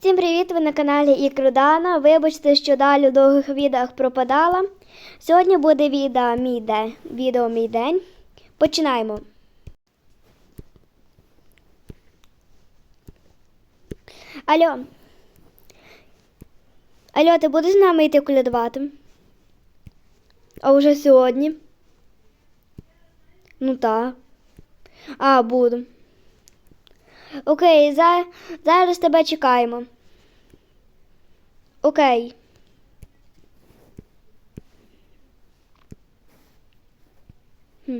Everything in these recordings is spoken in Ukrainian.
Всім привіт! Ви на каналі Ікрудана. Вибачте, що далі в довгих відео пропадала. Сьогодні буде відео мій день. Відео мій день. Починаємо. Алло. Алло, ти будеш з нами йти колядувати? А вже сьогодні? Ну так. А, буду. Окей, за... зараз тебе чекаємо. Окей. Хм.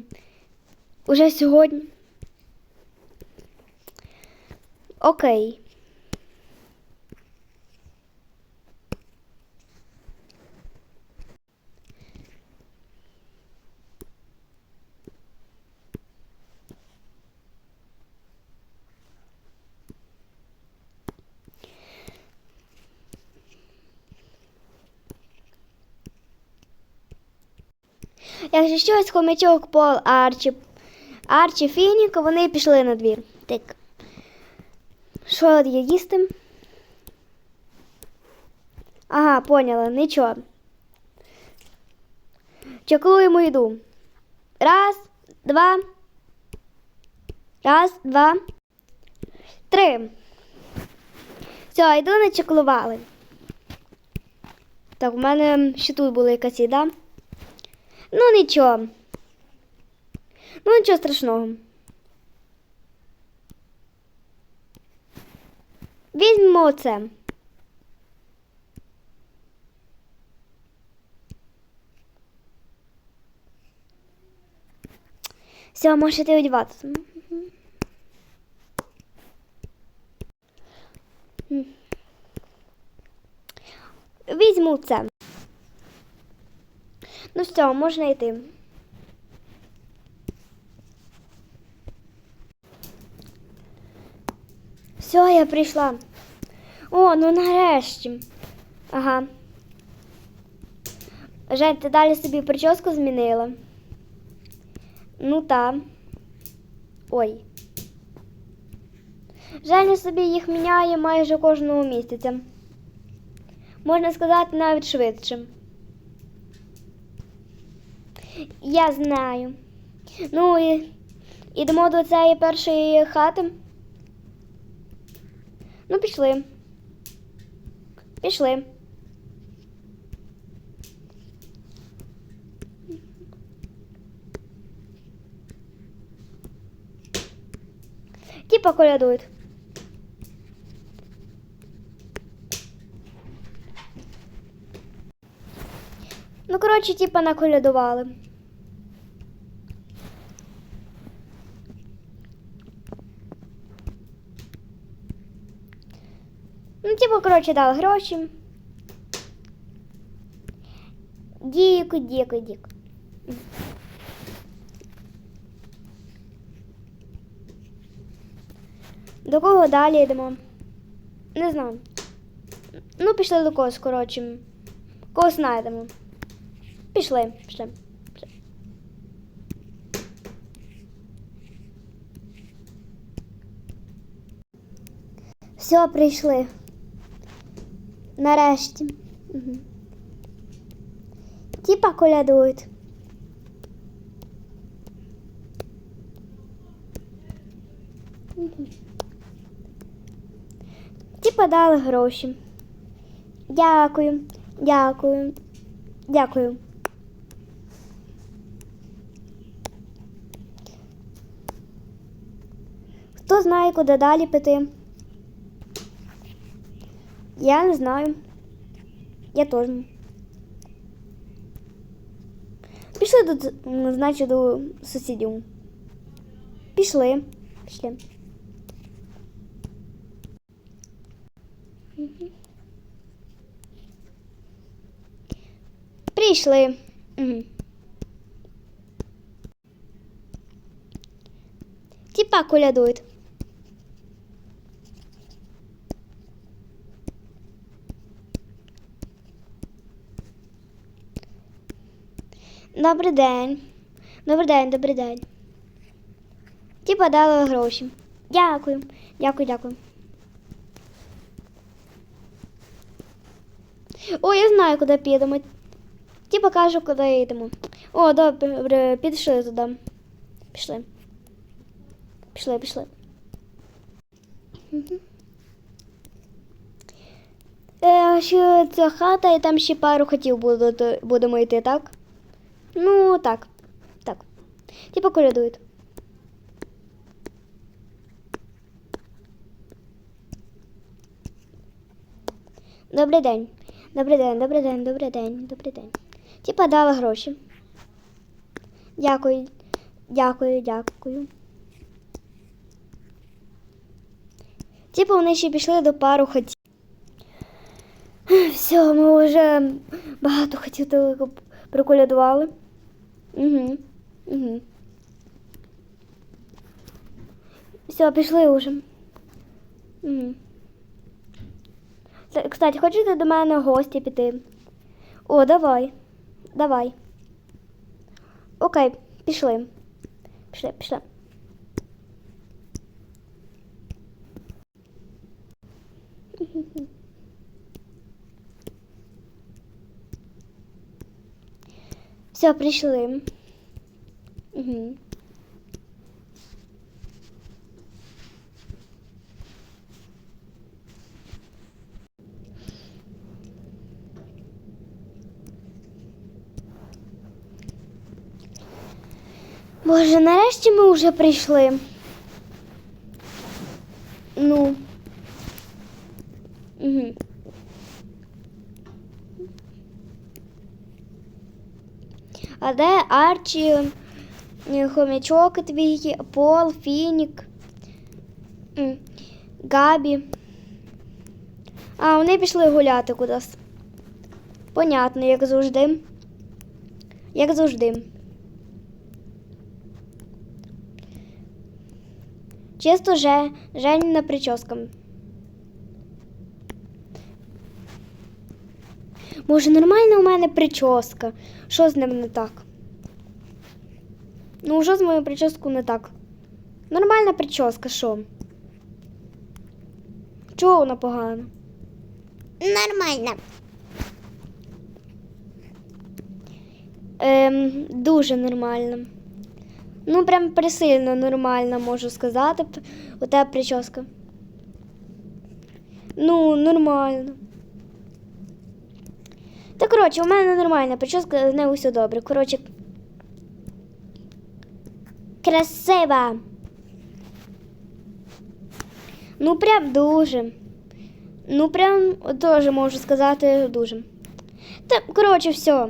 Уже сьогодні. Окей. Якщо щось, хомячок, Пол, Арчі, Арчі, Фінік, вони пішли на двір. Так. Що є їсти? Ага, поняла, нічого. Чекуємо йду. Раз, два. Раз, два. Три. Все, йду не чеклували. Так, у мене ще тут була якась їда. Ну, нічого. Ну, нічого страшного. Візьмемо це. Все, можете одягатися. Візьму це. Все, можна йти. Все, я прийшла. О, ну нарешті. Ага. Жень, ти далі собі прическу змінила? Ну та. Ой. Женя собі їх міняє майже кожного місяця. Можна сказати, навіть швидше. Я знаю. Ну і ідемо до цієї першої хати. Ну, пішли. Пішли. Типа колядують. Ну, коротше, типа наколядували. Ну, типу, коротше, дали гроші. Діку, діку, діку. До кого далі йдемо? Не знаю. Ну, пішли до когось, коротше. Когось знайдемо. Пішли, пішли. пішли. Все, прийшли. Нарешті. Угу. Типа колядують. Угу. Типа дали гроші. Дякую, дякую, дякую. Хто знає, куди далі піти? Я не знаю. Я теж. Пішли до, м, значить, до сусідів. Пішли. Пішли. Мгм. Прийшли. Угу. Типа колядують. Добрий день. Добрий день, добрий день. Типа дали гроші. Дякую. Дякую, дякую. О, я знаю, куди підемо. Ті покажу, куди йдемо. О, добре, пішли туди. Пішли. Пішли, пішли. Мгм. Е, що це хата, і там ще пару хотів будемо йти, так? Ну, так. Так. Типа колядують. Добрий день. Добрий день, добрий день, добрий день, добрий день. Типа дали гроші. Дякую. Дякую, дякую. Типа вони ще пішли до пару хотів. Все, ми вже багато хотів проколядували. Угу. Угу. Все, пішли вже. Угу. Кстати, хочете до мене гості піти? О, давай. Давай. Окей, пішли. Пішли, пішли. Все, прийшли. Угу. Боже, нарешті ми вже прийшли. Ну. А де Арчі, е, хомячок твій, Пол, Фінік, Габі. А, вони пішли гуляти кудись. Понятно, як завжди. Як завжди. Чисто же, Женіна прическа. Може, нормальна у мене прическа? Що з ним не так? Ну, що з моєю прическою не так? Нормальна прическа, що? Чого вона погана? Нормально. Ем, дуже нормально. Ну, прям присильно нормально, можу сказати. У тебе прическа. Ну, нормально. Та коротше, у мене нормальна прическа, з нею все добре. Коротше. Красива. Ну, прям дуже. Ну, прям теж можу сказати дуже. Та, коротше, все.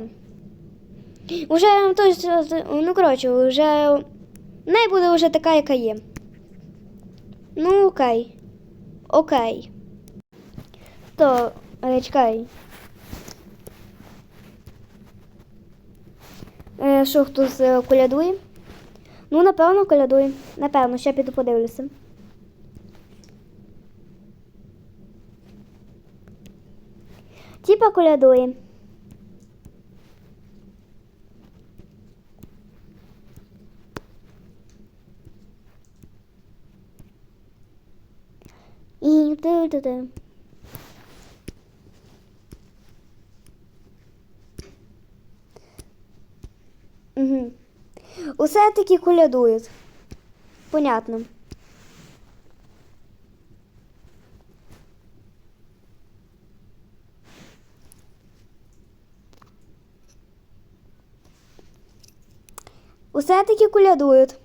Уже, то есть, ну, коротше, вже не буде вже така, яка є. Ну, окей. Окей. То, е, чекай. Е, що хтось е, колядує? Ну, напевно, колядує. Напевно, ще піду подивлюся. Типа колядує. І. Угу. Усе таки колядують. Понятно. Усе таки колядують.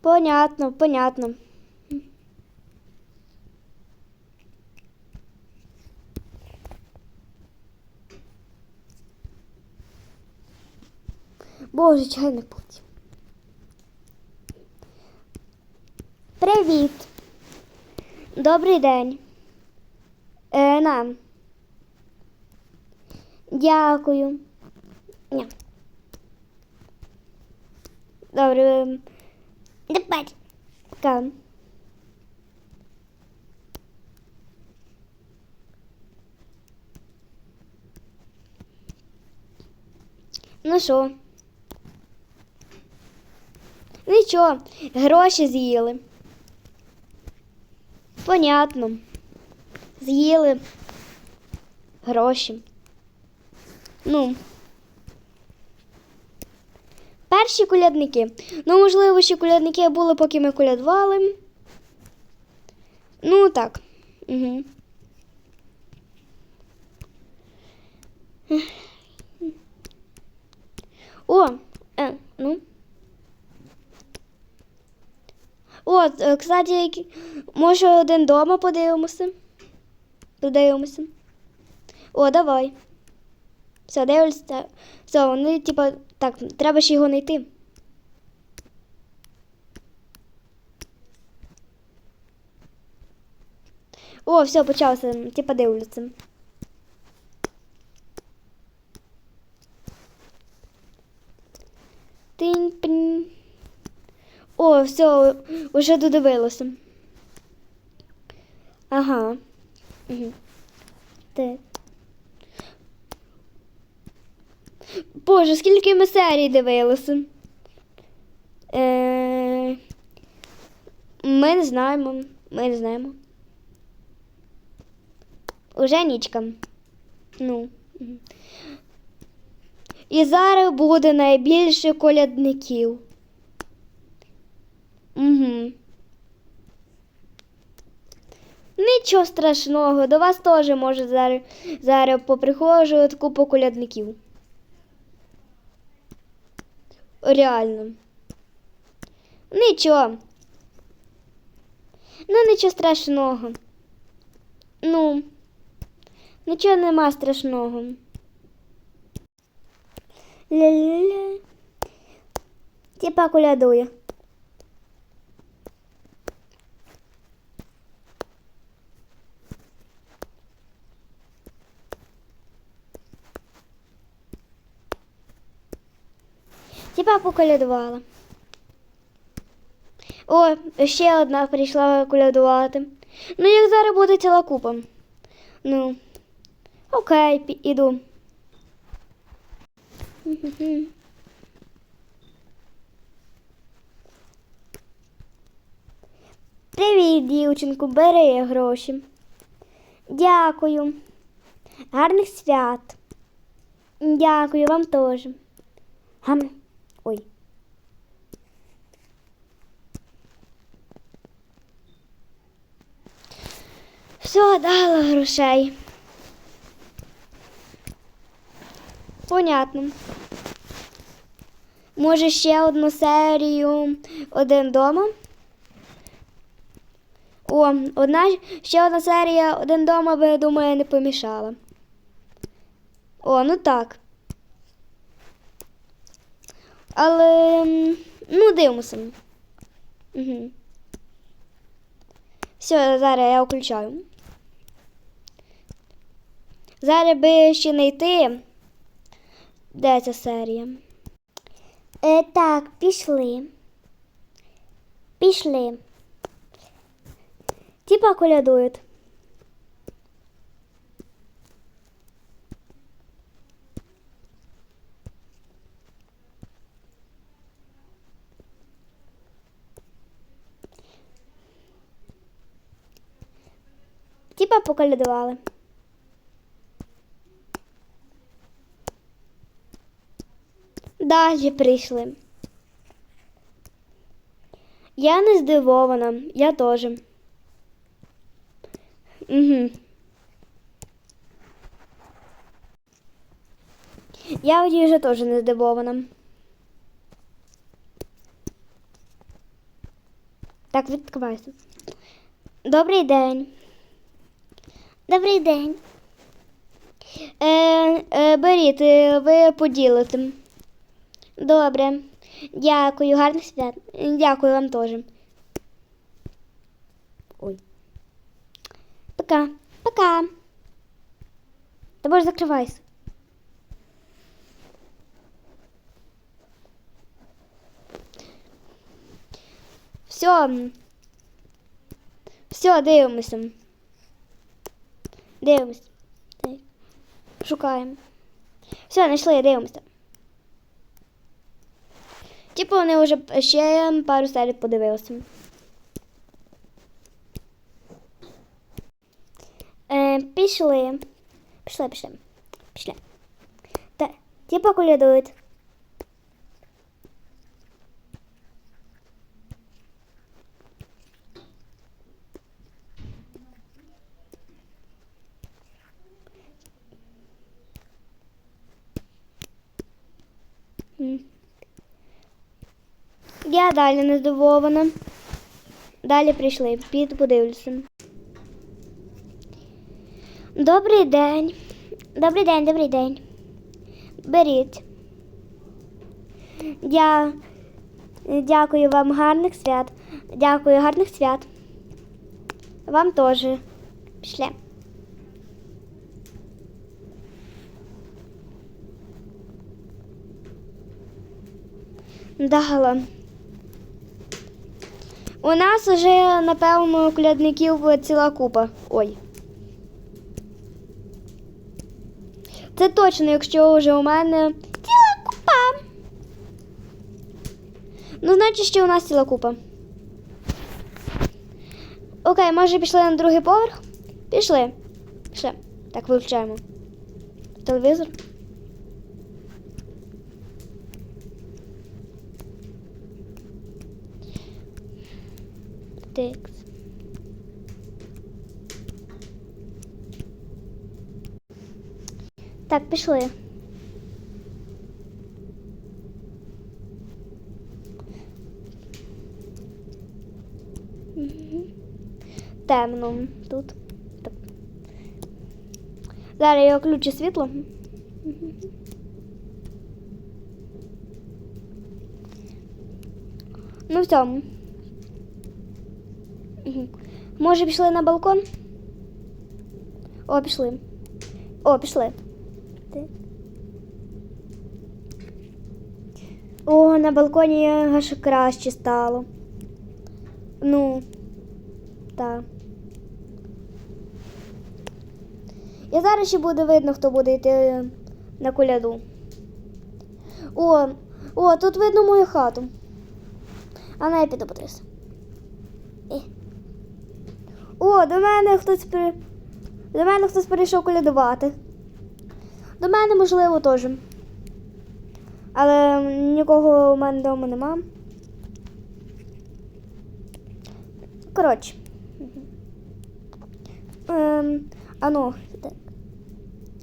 Понятно, понятно. Боже, чайник потім. Привіт. Добрий день. Е, на. Дякую. Ня. Добре. ем, Пока. Ну що? Нічого, гроші з'їли. Понятно. з'їли гроші. Ну. Перші колядники. Ну, можливо, ще колядники були, поки ми колядували. Ну, так. Угу. О, е, ну. От, е, кстати, може один дома подивимося. Подивимося. О, давай. Все, дивишся. Все, вони, типа, так, треба ще його знайти. О, все, почався. Типа дивляться. Все, уже додивилося. Ага. Угу. Так. Боже, скільки ми серій дивилися. Е... Ми не знаємо. Ми не знаємо. Уже нічка. Ну. І зараз буде найбільше колядників. Угу. Нічого страшного, до вас теж може зараз, зараз поприходжу от купу колядників. Реально. Нічого. Ну, нічого страшного. Ну, нічого нема страшного. Ля-ля-ля. Типа колядує. Типа поколядувала. О, ще одна прийшла колядувати. Ну, як зараз буде ціла купа. Ну, окей, іду. Привіт, дівчинку, бери гроші. Дякую. Гарних свят. Дякую вам теж. Гам. Ой. Все, дала грошей. Понятно. Може, ще одну серію один дома? О, одна ще одна серія один дома би, думаю, не помішала. О, ну так. Але ну дивимося. Угу. Все, зараз я включаю. Зараз би ще знайти. Де ця серія? Е, так, пішли. Пішли. Типа колядують. Типа поколядували. Далі прийшли. Я не здивована, я теж. Угу. Я вже теж не здивована. Так, відкривайся. Добрий день. Добрий день. Е, е, беріть, е, ви поділите. Добре. Дякую, гарних свят. Дякую вам теж. Ой. Пока. Пока. Та боже, закривайся. Все. Все, дивимося. Дивимося. Шукаємо. Все, знайшли, дивимося. Типу вони вже ще пару серій подивилися. Е, пішли. Пішли, пішли. Пішли. Та, типу поколядують. Я далі не здивована. Далі прийшли, піду подивлюся. Добрий день. Добрий день, добрий день. Беріть. Я дякую вам гарних свят. Дякую, гарних свят. Вам теж. Пішли. Дала. У нас вже, напевно, колядників ціла купа. Ой. Це точно, якщо вже у мене ціла купа. Ну, значить, ще у нас ціла купа. Окей, може пішли на другий поверх? Пішли. Пішли. Так, вивчаємо. Телевізор. Так, пішли. Мгм. Темно тут. Так. Зараз я включу світло. Мгм. Ну, все. Мгм. Може, пішли на балкон? О, пішли. О, пішли. О, на балконі аж краще стало. Ну, так. І зараз ще буде видно, хто буде йти на коляду. О, о, тут видно мою хату. А на я піду подивлюся. Е. О, до мене хтось при... До мене хтось прийшов колядувати. До мене, можливо, теж. Але нікого у мене вдома нема. Коротше. Ем, а ну, так.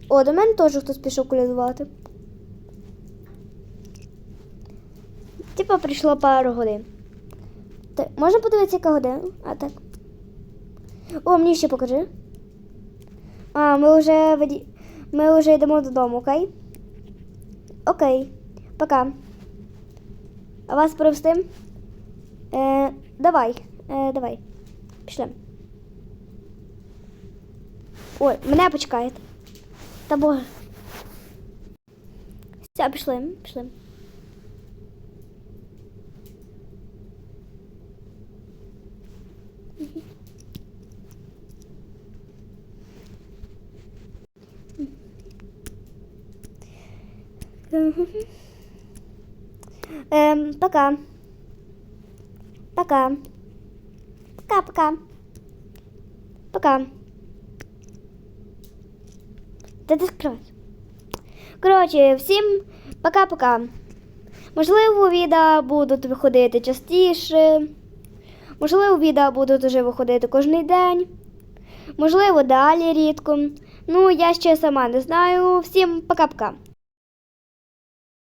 О, до мене теж хтось пішов колядувати. Типа прийшло пару годин. Так, можна подивитися, яка година? А так. О, мені ще покажи. А, ми вже ми вже йдемо додому, окей? Окей. Пока. А вас провести? Е, давай. Е, давай. Пішли. Ой, мене почекають. Та боже. Все, пішли, пішли. Эм, пока. Пока. Пока-пока. Пока. Та ти скривай. Коротше, всім пока-пока. Можливо, відео будуть виходити частіше. Можливо, відео будуть вже виходити кожен день. Можливо, далі рідко. Ну, я ще сама не знаю. Всім пока-пока.